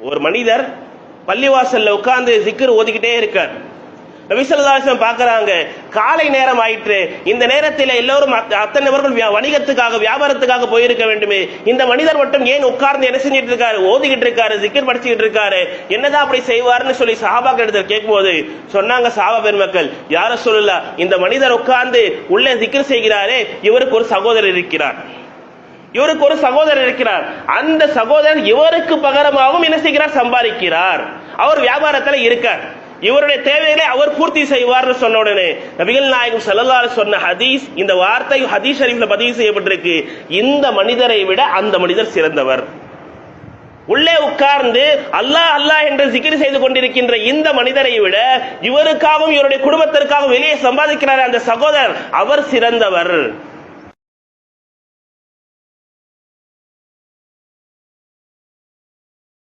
ஒரு மனிதர் பள்ளிவாசல்ல உட்கார்ந்து சிக்கர் ஓதிக்கிட்டே இருக்கார். நபிசல்லாசம் பாக்குறாங்க காலை நேரம் ஆயிற்று இந்த நேரத்தில் எல்லோரும் அத்த- அத்தனை நபர்கள் வியா- வணிகத்துக்காக வியாபாரத்துக்காக போயிருக்க வேண்டுமே இந்த மனிதர் மட்டும் ஏன் உட்கார்ந்து என்ன செஞ்சிட்டு இருக்காரு ஓதிக்கிட்டு இருக்காரு சிக்கர் படிச்சுக்கிட்டு இருக்காரு என்னதான் அப்படி செய்வார்னு சொல்லி சஹாபாக்கள் இடத்துல கேட்கும்போது சொன்னாங்க சாபா பெருமக்கள் யார சொல்லல இந்த மனிதர் உட்கார்ந்து உள்ளே சிக்கர் செய்கிறாரே இவருக்கு ஒரு சகோதரர் இருக்கிறார். இவருக்கு ஒரு சகோதரர் இருக்கிறார். அந்த சகோதரர் இவருக்கு பகரமாகவும் என்ன செய்கிறார்? சம்பாதிக்கிறார். அவர் வியாபாரத்துல இருக்கார். இவருடைய தேவைகளை அவர் பூர்த்தி செய்வார்னு சொன்ன உடனே நபிகள் நாயகம் ஸல்லல்லாஹு சொன்ன ஹதீஸ் இந்த வார்த்தை ஹதீஸ் ஷரீஃப்ல பதிவு செய்யப்பட்டிருக்கு. இந்த மனிதரை விட அந்த மனிதர் சிறந்தவர். உள்ளே உட்கார்ந்து அல்லாஹ் அல்லாஹ் என்று சிக்கிரி செய்து கொண்டிருக்கின்ற இந்த மனிதரை விட இவருக்காகவும் இவருடைய குடும்பத்திற்காகவும் வெளியே சம்பாதிக்கிறார் அந்த சகோதரர் அவர் சிறந்தவர்.